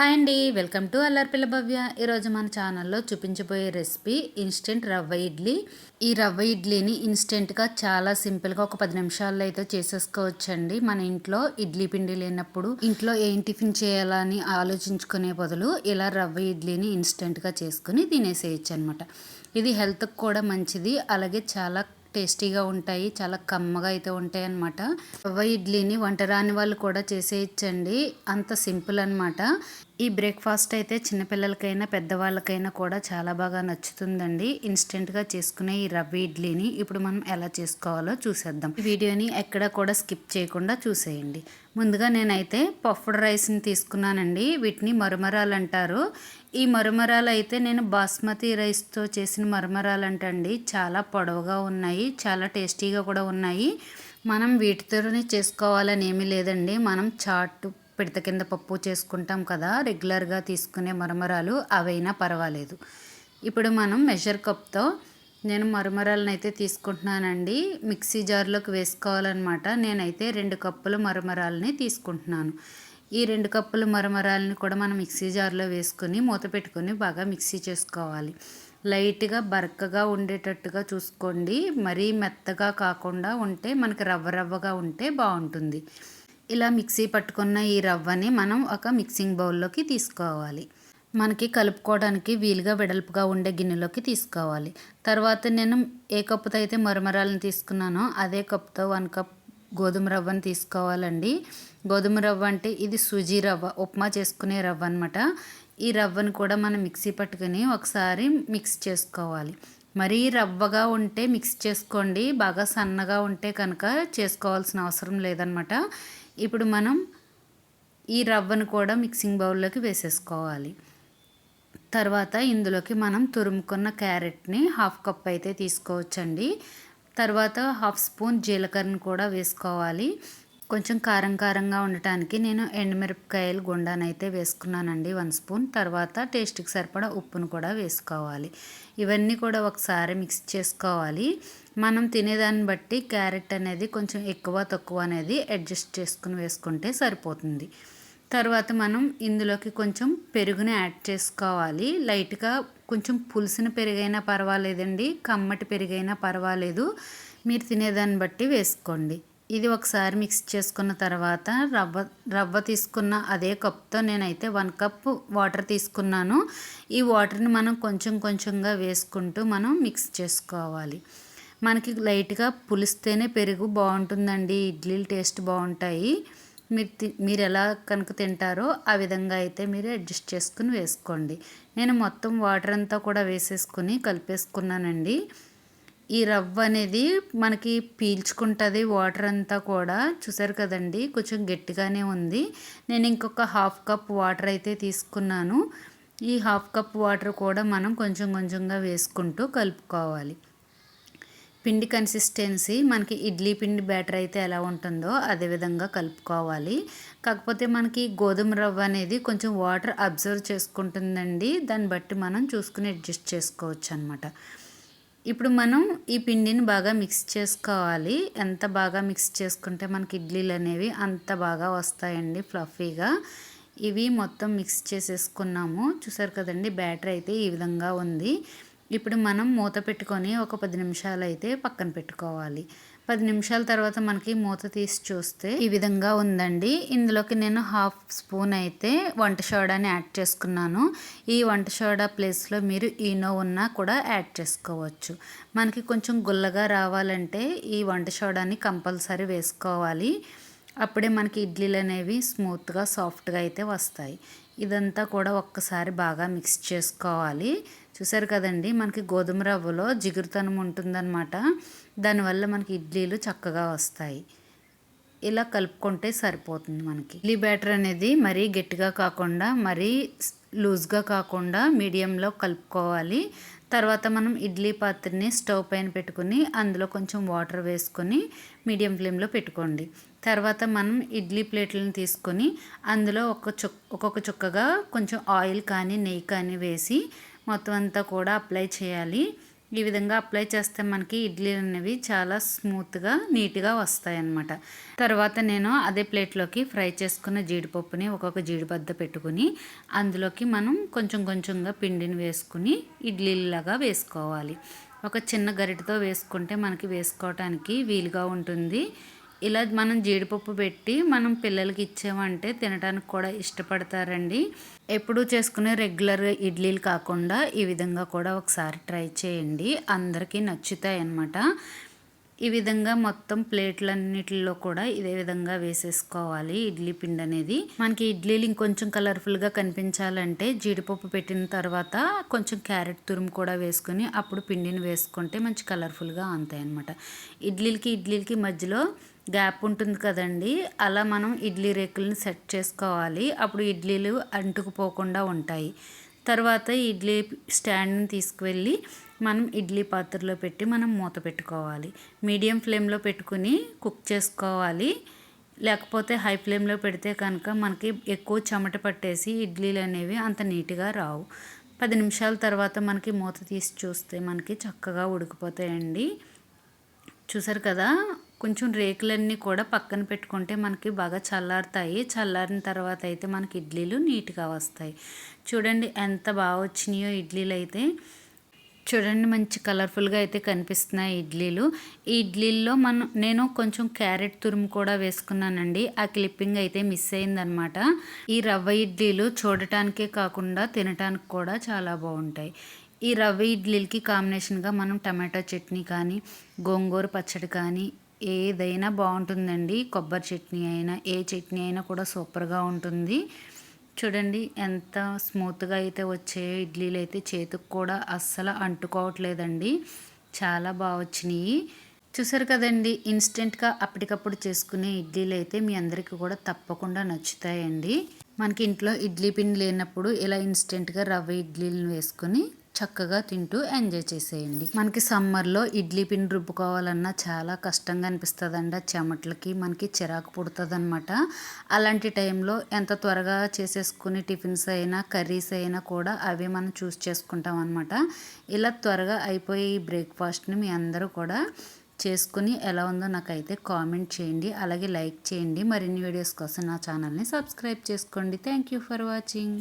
Hi అండి welcome to అల్లర్పిల్ల భవ్య. ఈరోజు మన ఛానల్లో చూపించబోయే రెసిపీ ఇన్స్టెంట్ రవ్వ ఇడ్లీ. ఈ రవ్వ ఇడ్లీని ఇన్స్టెంట్గా చాలా సింపుల్గా ఒక పది నిమిషాల్లో అయితే చేసేసుకోవచ్చండి. మన ఇంట్లో ఇడ్లీ పిండి లేనప్పుడు ఇంట్లో ఏం టిఫిన్ చేయాలని ఆలోచించుకునే బదులు ఇలా రవ్వ ఇడ్లీని ఇన్స్టెంట్గా చేసుకుని తినేసేయచ్చు అనమాట ఇది హెల్త్కి కూడా మంచిది అలాగే చాలా టేస్టీగా ఉంటాయి చాలా కమ్మగా అయితే ఉంటాయి అన్నమాట రవ్వ ఇడ్లీని వంట రాని వాళ్ళు కూడా చేసేయచ్చండి. అంత సింపుల్ అనమాట ఈ బ్రేక్ఫాస్ట్ అయితే చిన్నపిల్లలకైనా పెద్దవాళ్ళకైనా కూడా చాలా బాగా నచ్చుతుందండి. ఇన్స్టెంట్గా చేసుకునే ఈ రవ్వ ఇడ్లీని ఇప్పుడు మనం ఎలా చేసుకోవాలో చూసేద్దాం. ఈ వీడియోని ఎక్కడ కూడా స్కిప్ చేయకుండా చూసేయండి. ముందుగా నేనైతే పఫ్డ్ రైస్ని తీసుకున్నానండి. వీటిని మరుమరాలు అంటారు ఈ మరుమరాలు అయితే నేను బాస్మతి రైస్తో చేసిన మరుమరాలు అంటండి చాలా పొడవుగా ఉన్నాయి చాలా టేస్టీగా కూడా ఉన్నాయి. మనం వీటితోనే చేసుకోవాలని ఏమీ లేదండి. మనం చాటు పిడత కింద పప్పు చేసుకుంటాం కదా రెగ్యులర్గా తీసుకునే మరమరాలు అవైనా పర్వాలేదు. ఇప్పుడు మనం మెజర్ కప్తో నేను మరమరాలను అయితే తీసుకుంటున్నానండి. మిక్సీ జార్లోకి వేసుకోవాలన్నమాట. నేనైతే రెండు కప్పుల మరమరాలని తీసుకుంటున్నాను. ఈ రెండు కప్పుల మరమరాలని కూడా మనం మిక్సీ జార్లో వేసుకుని మూత పెట్టుకొని బాగా మిక్సీ చేసుకోవాలి. లైట్గా బరకగా ఉండేటట్టుగా చూసుకోండి. మరీ మెత్తగా కాకుండా ఉంటే మనకి రవ్వ రవ్వగా ఉంటే బాగుంటుంది. ఇలా మిక్సీ పట్టుకున్న ఈ రవ్వని మనం ఒక మిక్సింగ్ బౌల్లోకి తీసుకోవాలి. మనకి కలుపుకోవడానికి వీలుగా వెడల్పుగా ఉండే గిన్నెలోకి తీసుకోవాలి. తర్వాత నేను ఏ కప్పుతో అయితే మరమరాలను తీసుకున్నానో అదే కప్పుతో వన్ కప్ గోధుమ రవ్వను తీసుకోవాలండి. గోధుమ రవ్వ అంటే ఇది సుజీ రవ్వ ఉప్మా చేసుకునే రవ్వ అనమాట ఈ రవ్వను కూడా మనం మిక్సీ పట్టుకుని ఒకసారి మిక్స్ చేసుకోవాలి. మరీ రవ్వగా ఉంటే మిక్స్ చేసుకోండి బాగా సన్నగా ఉంటే కనుక చేసుకోవాల్సిన అవసరం లేదనమాట ఇప్పుడు మనం ఈ రవ్వను కూడా మిక్సింగ్ బౌల్లోకి వేసేసుకోవాలి. తర్వాత ఇందులోకి మనం తురుముకున్న క్యారెట్ని హాఫ్ కప్ అయితే తీసుకోవచ్చండి. తర్వాత హాఫ్ స్పూన్ జీలకర్రను కూడా వేసుకోవాలి. కొంచెం కారం కారంగా ఉండటానికి నేను ఎండుమిరపకాయలు గుండానైతే వేసుకున్నానండి వన్ స్పూన్. తర్వాత టేస్ట్కి సరిపడా ఉప్పును కూడా వేసుకోవాలి. ఇవన్నీ కూడా ఒకసారి మిక్స్ చేసుకోవాలి. మనం తినేదాన్ని బట్టి క్యారెట్ అనేది కొంచెం ఎక్కువ తక్కువ అనేది అడ్జస్ట్ చేసుకుని వేసుకుంటే సరిపోతుంది. తర్వాత మనం ఇందులోకి కొంచెం పెరుగుని యాడ్ చేసుకోవాలి. లైట్గా కొంచెం పులిసిన పెరుగైనా పర్వాలేదండి కమ్మటి పెరుగైనా పర్వాలేదు. మీరు తినేదాన్ని బట్టి వేసుకోండి. ఇది ఒకసారి మిక్స్ చేసుకున్న తర్వాత రవ్వ రవ్వ తీసుకున్న అదే కప్తో నేనైతే వన్ కప్ వాటర్ తీసుకున్నాను. ఈ వాటర్ని మనం కొంచెం కొంచెంగా వేసుకుంటూ మనం మిక్స్ చేసుకోవాలి. మనకి లైట్గా పులిస్తేనే పెరుగు బాగుంటుందండి. ఇడ్లీలు టేస్ట్ బాగుంటాయి. మీరు మీరు ఎలా కనుక తింటారో ఆ విధంగా అయితే మీరు అడ్జస్ట్ చేసుకుని వేసుకోండి. నేను మొత్తం వాటర్ అంతా కూడా వేసేసుకుని కలిపేసుకున్నానండి. ఈ రవ్వ అనేది మనకి పీల్చుకుంటుంది వాటర్ అంతా కూడా. చూసారు కదండి? కొంచెం గట్టిగానే ఉంది. నేను ఇంకొక హాఫ్ కప్ వాటర్ అయితే తీసుకున్నాను. ఈ హాఫ్ కప్ వాటర్ కూడా మనం కొంచెం కొంచెంగా వేసుకుంటూ కలుపుకోవాలి. పిండి కన్సిస్టెన్సీ మనకి ఇడ్లీ పిండి బ్యాటర్ అయితే ఎలా ఉంటుందో అదే విధంగా కలుపుకోవాలి. కాకపోతే మనకి గోధుమ రవ్వ అనేది కొంచెం వాటర్ అబ్జర్వ్ చేసుకుంటుందండి. దాన్ని బట్టి మనం చూసుకుని అడ్జస్ట్ చేసుకోవచ్చు అనమాట ఇప్పుడు మనం ఈ పిండిని బాగా మిక్స్ చేసుకోవాలి. ఎంత బాగా మిక్స్ చేసుకుంటే మనకి ఇడ్లీలు అనేవి అంత బాగా వస్తాయండి ఫ్లఫీగా ఇవి మొత్తం మిక్స్ చేసేసుకున్నాము. చూసారు కదండి బ్యాటర్ అయితే ఈ విధంగా ఉంది. ఇప్పుడు మనం మూత పెట్టుకొని ఒక పది నిమిషాలు అయితే పక్కన పెట్టుకోవాలి. పది నిమిషాల తర్వాత మనకి మూత తీసి చూస్తే ఈ విధంగా ఉందండి. ఇందులోకి నేను హాఫ్ స్పూన్ అయితే వంట సోడాని యాడ్ చేసుకున్నాను. ఈ వంట సోడా ప్లేస్లో మీరు ఈనో ఉన్నా కూడా యాడ్ చేసుకోవచ్చు. మనకి కొంచెం గుల్లగా రావాలంటే ఈ వంట సోడాని కంపల్సరీ వేసుకోవాలి. అప్పుడే మనకి ఇడ్లీలు అనేవి స్మూత్గా సాఫ్ట్గా అయితే వస్తాయి. ఇదంతా కూడా ఒక్కసారి బాగా మిక్స్ చేసుకోవాలి. చూసారు కదండి మనకి గోధుమ రవ్వలో జిగురుతనం ఉంటుందన్నమాట. దానివల్ల మనకి ఇడ్లీలు చక్కగా వస్తాయి. ఇలా కలుపుకుంటే సరిపోతుంది మనకి. ఇడ్లీ బ్యాటర్ అనేది మరీ గట్టిగా కాకుండా మరీ లూజ్గా కాకుండా మీడియంలో కలుపుకోవాలి. తర్వాత మనం ఇడ్లీ పాత్రని స్టవ్ పైన పెట్టుకుని అందులో కొంచెం వాటర్ వేసుకొని మీడియం ఫ్లేమ్లో పెట్టుకోండి. తర్వాత మనం ఇడ్లీ ప్లేట్లను తీసుకొని అందులో ఒక చుక్ ఒక్కొక్క చుక్కగా కొంచెం ఆయిల్ కానీ నెయ్యి కానీ వేసి మొత్తం అంతా కూడా అప్లై చేయాలి. ఈ విధంగా అప్లై చేస్తే మనకి ఇడ్లీలు అనేవి చాలా స్మూత్గా నీట్గా వస్తాయి అన్నమాట తర్వాత నేను అదే ప్లేట్లోకి ఫ్రై చేసుకున్న జీడిపప్పుని ఒక్కొక్క జీడిబద్ద పెట్టుకుని అందులోకి మనం కొంచెం కొంచెంగా పిండిని వేసుకుని ఇడ్లీలాగా వేసుకోవాలి. ఒక చిన్న గరిటతో వేసుకుంటే మనకి వేసుకోవటానికి వీలుగా ఉంటుంది. ఇలా మనం జీడిపప్పు పెట్టి మనం పిల్లలకి ఇచ్చామంటే తినడానికి కూడా ఇష్టపడతారండి. ఎప్పుడూ చేసుకునే రెగ్యులర్ ఇడ్లీలు కాకుండా ఈ విధంగా కూడా ఒకసారి ట్రై చేయండి. అందరికీ నచ్చుతాయి అన్నమాట ఈ విధంగా మొత్తం ప్లేట్లన్నిటిలో కూడా ఇదే విధంగా వేసేసుకోవాలి ఇడ్లీ పిండి అనేది. మనకి ఇడ్లీలు ఇంకొంచెం కలర్ఫుల్గా కనిపించాలంటే జీడిపప్పు పెట్టిన తర్వాత కొంచెం క్యారెట్ తురుము కూడా వేసుకుని అప్పుడు పిండిని వేసుకుంటే మంచి కలర్ఫుల్గా అంతాయి అనమాట ఇడ్లీలకి ఇడ్లీలకి మధ్యలో గ్యాప్ ఉంటుంది కదండి. అలా మనం ఇడ్లీ రేకులను సెట్ చేసుకోవాలి. అప్పుడు ఇడ్లీలు అంటుకుపోకుండా ఉంటాయి. తర్వాత ఇడ్లీ స్టాండ్ని తీసుకువెళ్ళి మనం ఇడ్లీ పాత్రలో పెట్టి మనం మూత పెట్టుకోవాలి. మీడియం ఫ్లేమ్లో పెట్టుకుని కుక్ చేసుకోవాలి. లేకపోతే హై ఫ్లేమ్లో పెడితే కనుక మనకి ఎక్కువ చెమట పట్టేసి ఇడ్లీలు అనేవి అంత నీట్గా రావు. పది నిమిషాల తర్వాత మనకి మూత తీసి చూస్తే మనకి చక్కగా ఉడికిపోతాయండి. చూసారు కదా? కొంచెం రేకులన్నీ కూడా పక్కన పెట్టుకుంటే మనకి బాగా చల్లారుతాయి. చల్లారిన తర్వాత అయితే మనకి ఇడ్లీలు నీట్గా వస్తాయి. చూడండి ఎంత బాగా వచ్చినాయో ఇడ్లీలు అయితే. చూడండి మంచి కలర్ఫుల్గా అయితే కనిపిస్తున్నాయి ఇడ్లీలు. ఈ ఇడ్లీల్లో మనం నేను కొంచెం క్యారెట్ తురుము కూడా వేసుకున్నానండి. ఆ క్లిప్పింగ్ అయితే మిస్ అయిందనమాట. ఈ రవ్వ ఇడ్లీలు చూడటానికే కాకుండా తినటానికి కూడా చాలా బాగుంటాయి. ఈ రవ్వ ఇడ్లీలకి కాంబినేషన్గా మనం టమాటో చట్నీ కానీ గోంగూర పచ్చడి కానీ ఏదైనా బాగుంటుందండి. కొబ్బరి చట్నీ అయినా ఏ చట్నీ అయినా కూడా సూపర్గా ఉంటుంది. చూడండి ఎంత స్మూత్గా అయితే వచ్చే ఇడ్లీలు అయితే చేతికి కూడా అస్సలు అంటుకోవట్లేదండి. చాలా బాగా వచ్చినాయి. చూసారు కదండి ఇన్స్టెంట్గా అప్పటికప్పుడు చేసుకునే ఇడ్లీలు అయితే మీ అందరికీ కూడా తప్పకుండా నచ్చుతాయండి. మనకి ఇంట్లో ఇడ్లీ పిండి లేనప్పుడు ఇలా ఇన్స్టెంట్గా రవ్వ ఇడ్లీలను వేసుకొని చక్కగా తింటూ ఎంజాయ్ చేసేయండి. మనకి సమ్మర్లో ఇడ్లీ పిండి రుబ్బుకోవాలన్నా చాలా కష్టంగా అనిపిస్తుందండి. అండి చెమటలకి మనకి చిరాకు పుడుతుంది అనమాట అలాంటి టైంలో ఎంత త్వరగా చేసేసుకుని టిఫిన్స్ అయినా కర్రీస్ అయినా కూడా అవి మనం చూస్ చేసుకుంటాం అనమాట ఇలా త్వరగా అయిపోయి బ్రేక్ఫాస్ట్ని మీ అందరూ కూడా చేసుకుని ఎలా ఉందో నాకైతే కామెంట్ చేయండి. అలాగే లైక్ చేయండి. మరిన్ని వీడియోస్ కోసం నా ఛానల్ని సబ్స్క్రైబ్ చేసుకోండి. Thank you for watching.